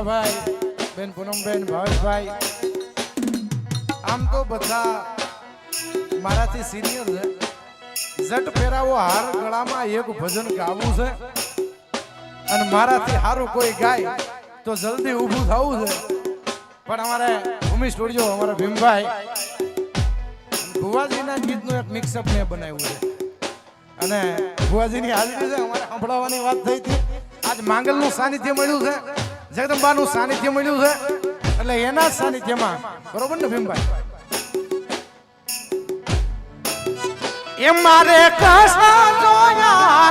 અમારે બેન પૂનમબેન ભાવેશભાઈ આમ તો બધા મારાથી સિનિયર છે. ઝટ ફેરાવો હાર ગળામાં એક ભજન ગાવું છે. અને મારાથી સારું કોઈ ગાય તો જલ્દી ઊભું થવું છે. પણ અમારે ભૂમિ સ્ટુડિયો, અમારા ભીમભાઈ, ભુવાજીના ગીતનું એક મિક્સઅપ મેં બનાવ્યું છે. અને ભુવાજીની હાજરી છે, અમારે સંભળાવવાની વાત થઈ હતી. આજ માંગલનું સાનિધ્ય મળ્યું છે. જગદંબાનું સાનિધ્ય મળ્યું છે. એટલે એના સાનિધ્યમાં બરોબર ને ભીમભાઈ? એ મારે કસા જોયા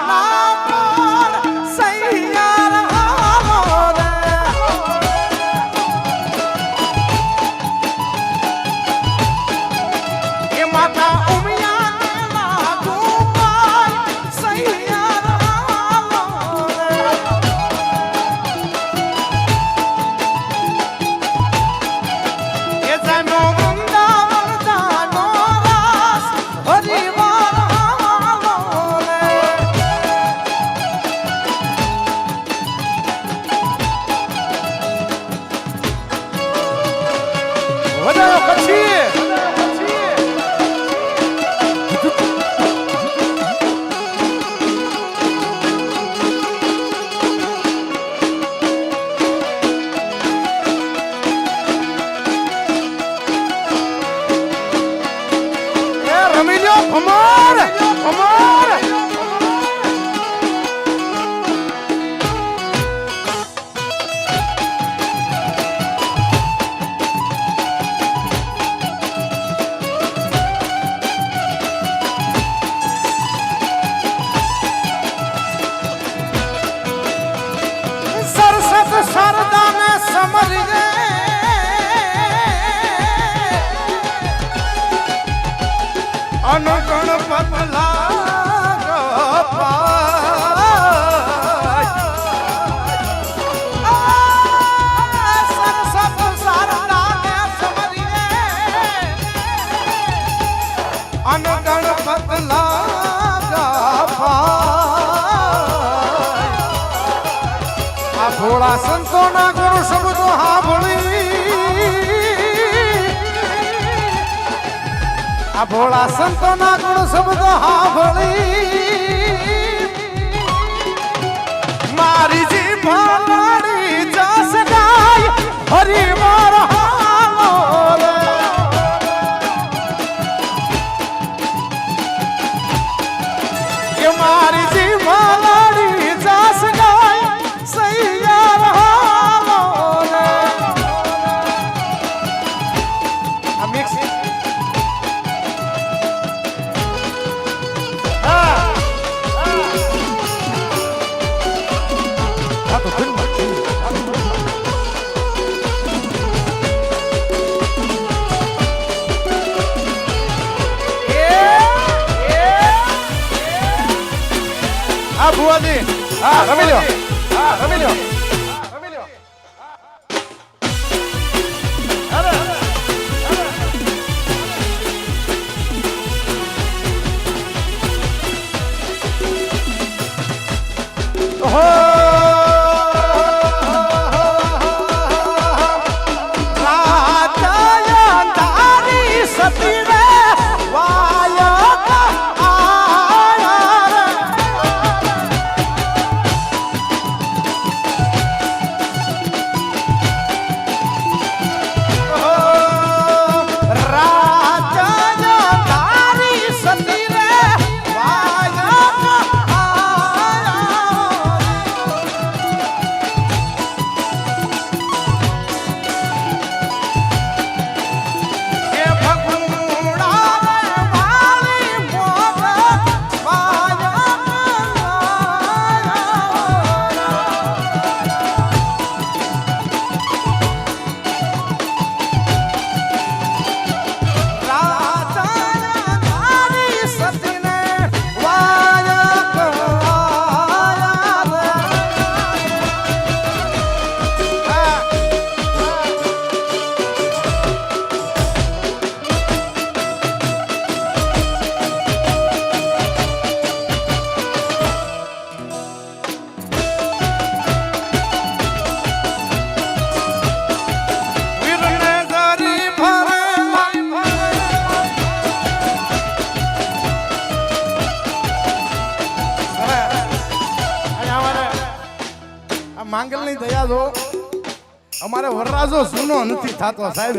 થતો સાહેબ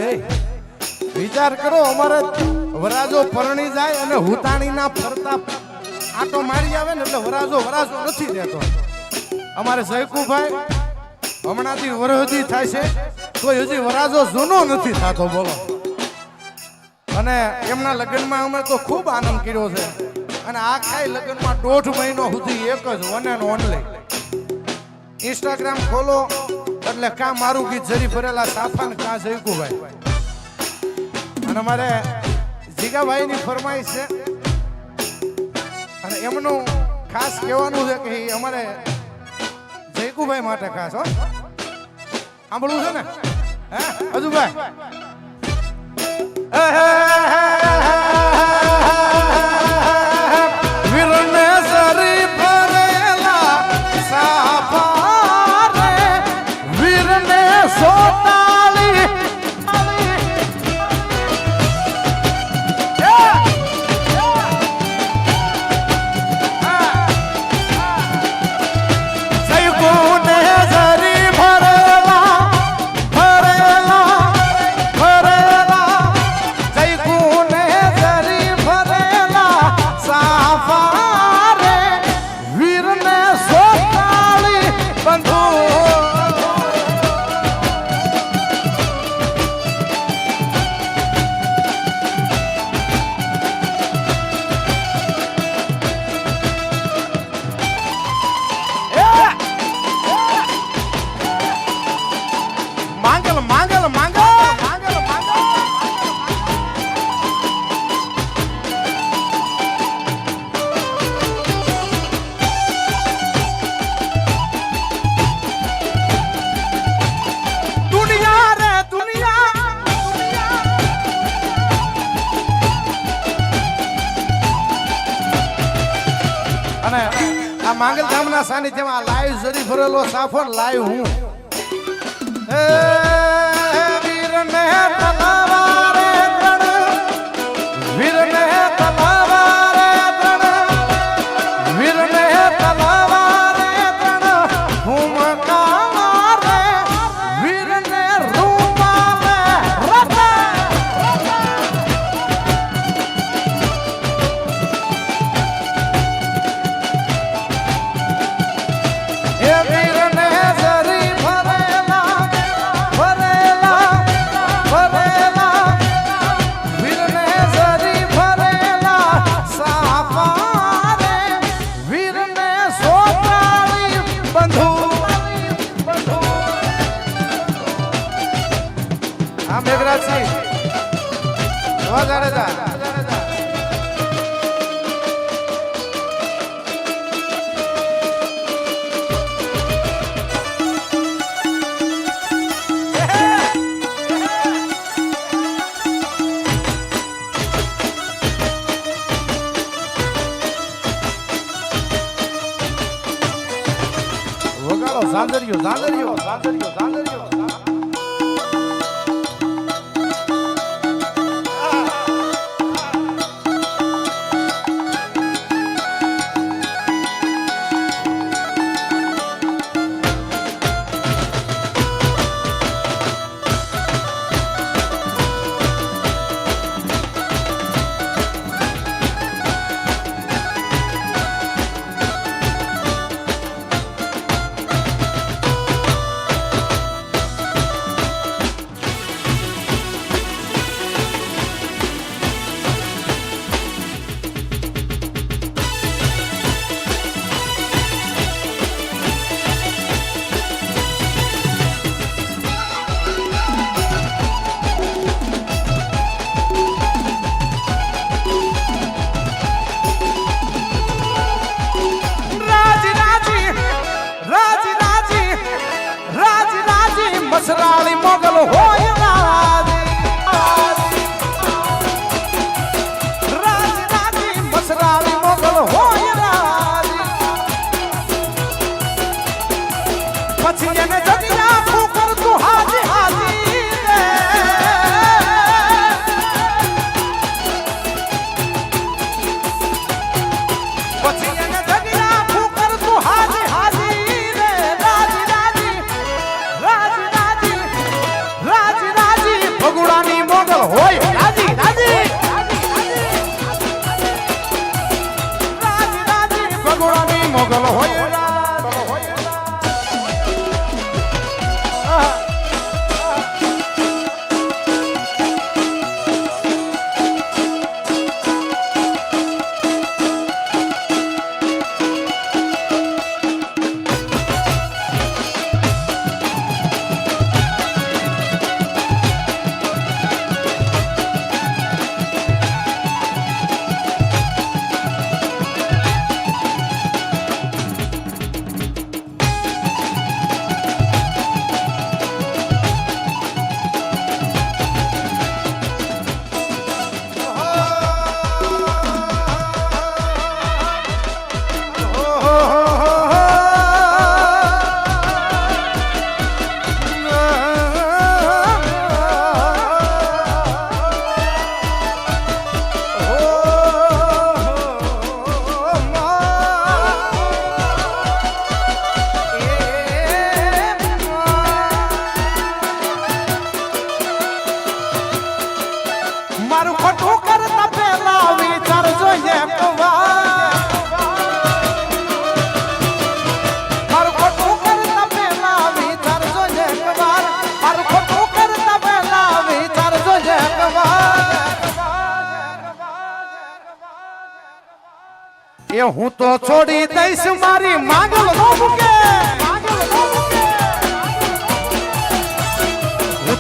વિચાર કરો, અમારે વરાજો પરણી જાય અને હુતાણીના ફરતા આટો મારી આવે ને એટલે વરાજો વરાજો નથી દેતો. અમારે સૈકુભાઈ હમણાંથી વરહદી થાય છે તો હજી વરાજો જૂનો નથી થતો, બોલો. અને એમના લગ્નમાં અમે તો ખૂબ આનંદ કર્યો છે. અને આખા લગ્નમાં દોઢ મહિનો સુધી એક જ વન એન્ડ ઓનલી ઇન્સ્ટાગ્રામ ખોલો એટલે કાં મારું ગીત જરી ભરેલા સાફા ને કાં જયકુભાઈ અને મારે જીગાભાઈની ફરમાઈશ છે અને એમનું ખાસ કહેવાનું છે કે અમારે જયકુભાઈ માટે ખાસ હો સાંભળવું છે ને હે હજુભાઈ આ ના ધામના સાનિધ્યમાં લાઈવ જરી ભરેલો સાફર લાઈવ હું. વીર તલવારે વગાડો ઝાંઝરિયો ઝાંઝરિયો ઝાંઝરિયો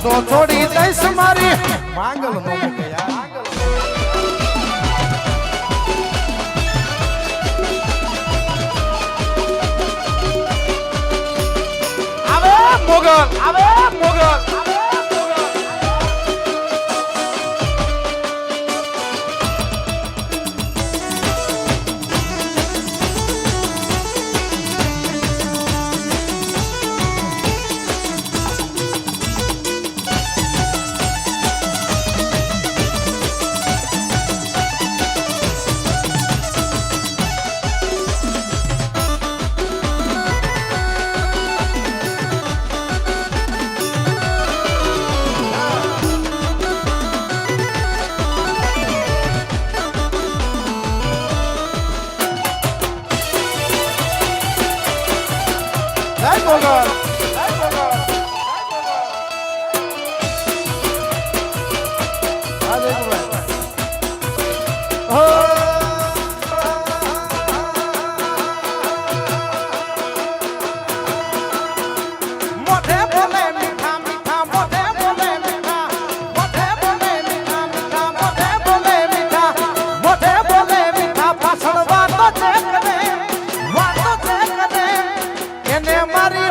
તો છોડી દઈશ મારી. માંગલ નો 来，哥哥。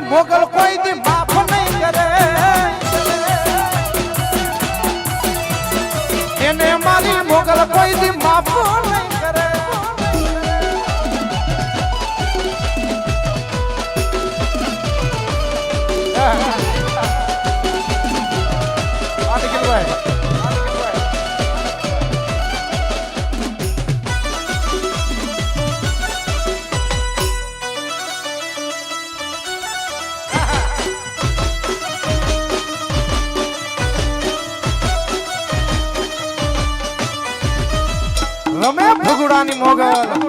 મોગલ કોઈ દી માફ નહીં કરે. એને મારી મોગલ કોઈ દી 넘어가.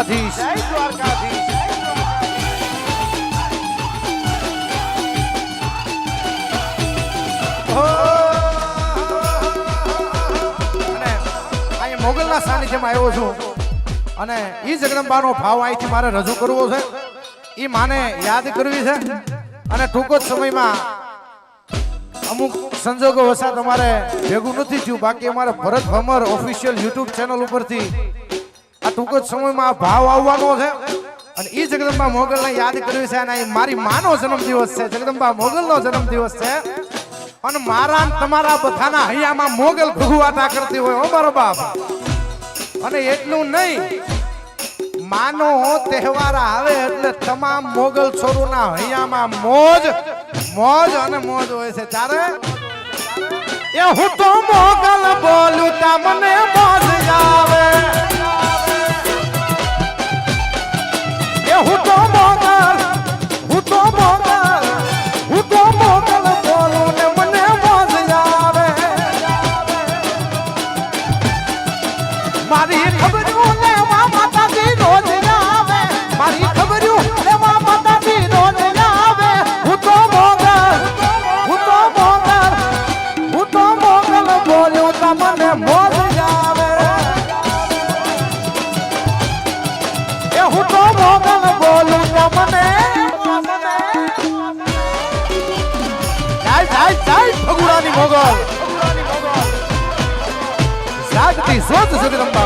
દ્વારકાધીશ. જય દ્વારકાધીશ. મોગલના સાનિધ્યમાં આવ્યો છું. અને એ જગદંબાનો ભાવ અહીંથી મારે રજૂ કરવો છે. એ માને યાદ કરવી છે. અને ટૂંક જ સમયમાં અમુક સંજોગો વસાત અમારે ભેગું નથી થયું. બાકી અમારે ભરત ભમર ઓફિશિયલ યુટ્યુબ ચેનલ ઉપરથી આ ટૂંક જ સમયમાં ભાવ આવવાનો છે. અને ઈ જગદંબા મોગલને યાદ કર્યું છે અને મારી માનો જન્મદિવસ છે. જગદંબા મોગલનો જન્મદિવસ છે. અને મારા તમારા બધાના હૈયામાં મોગલ ભગવાટા કરતી હોય, હો મારો બાપ. અને એટલું નહીં, માનો તહેવાર આવે એટલે તમામ મોગલ છોરુના હૈયામાં મોજ મોજ અને મોજ હોય છે. ત્યારે એ હું તો મોગલ બોલું તા, મને મોજ આવે. એ હું મોગલ જાગતી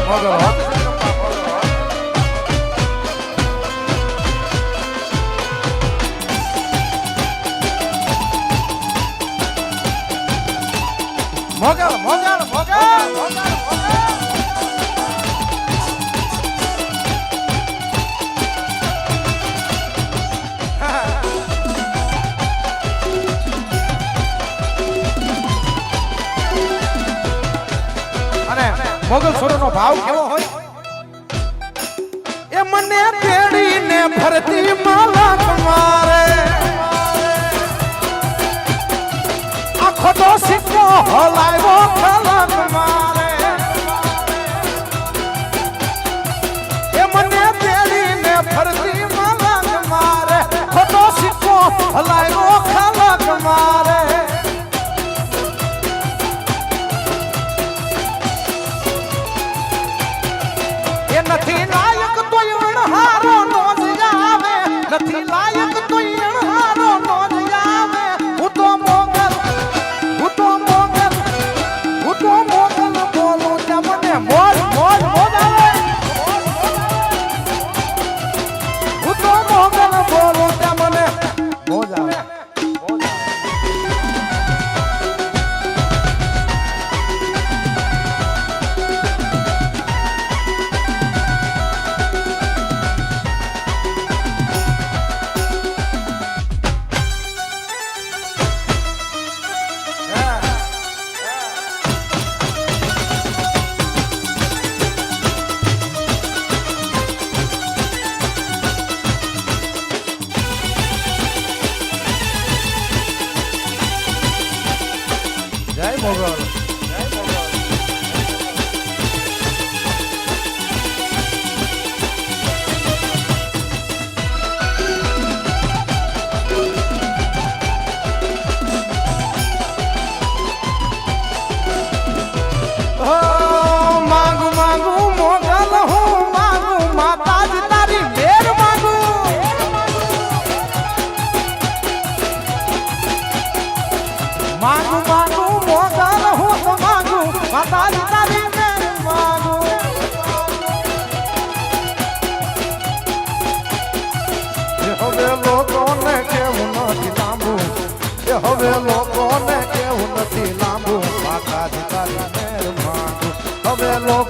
મોગલ હો. મોગલ મોગલ મોગલ મોગલ મોગલ મોગલ છોડનો ભાવ કેવો હોય? એ મને તેડીને ફરતી માલા મારે. આખો તો સિક્કો હલાવ્યો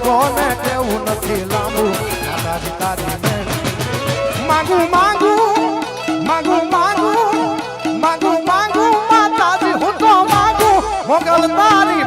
લોકોને કેવું નથી લાંબુ? માતાજી તારી ને માંગુ માંગુ માંગુ માંગુ માંગુ માંગુ, માતાજી હું તો માંગુ. મોગલ તારી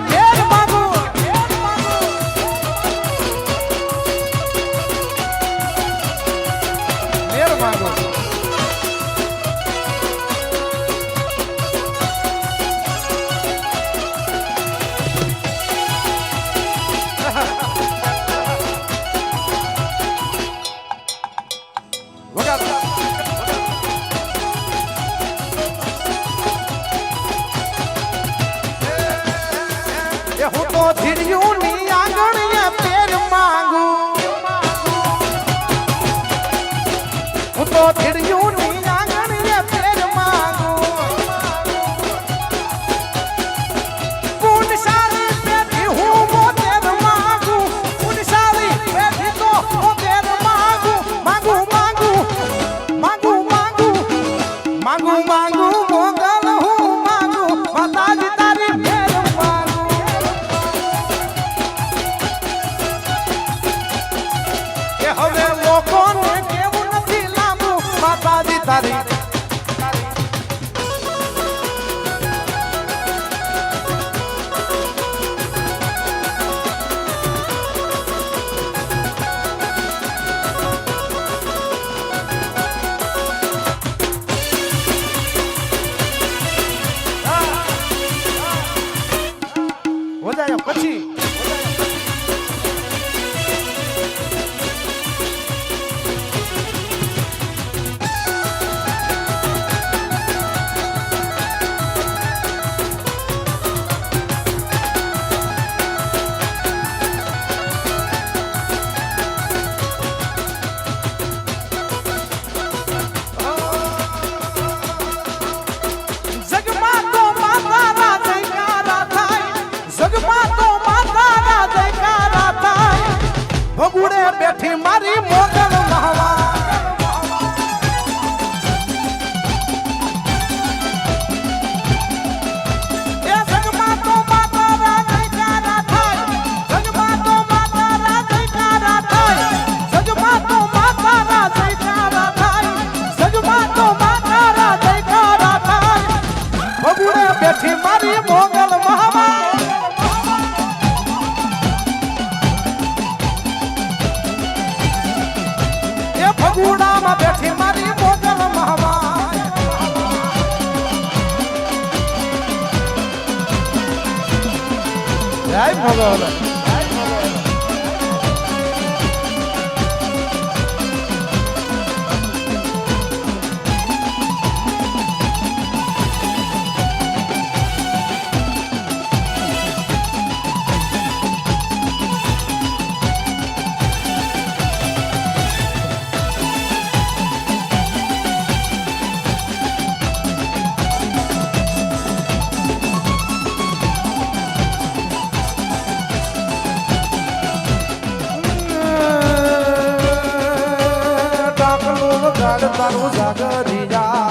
માં બેઠી મારી મોગલ ભગવાન. તારું જગરી જા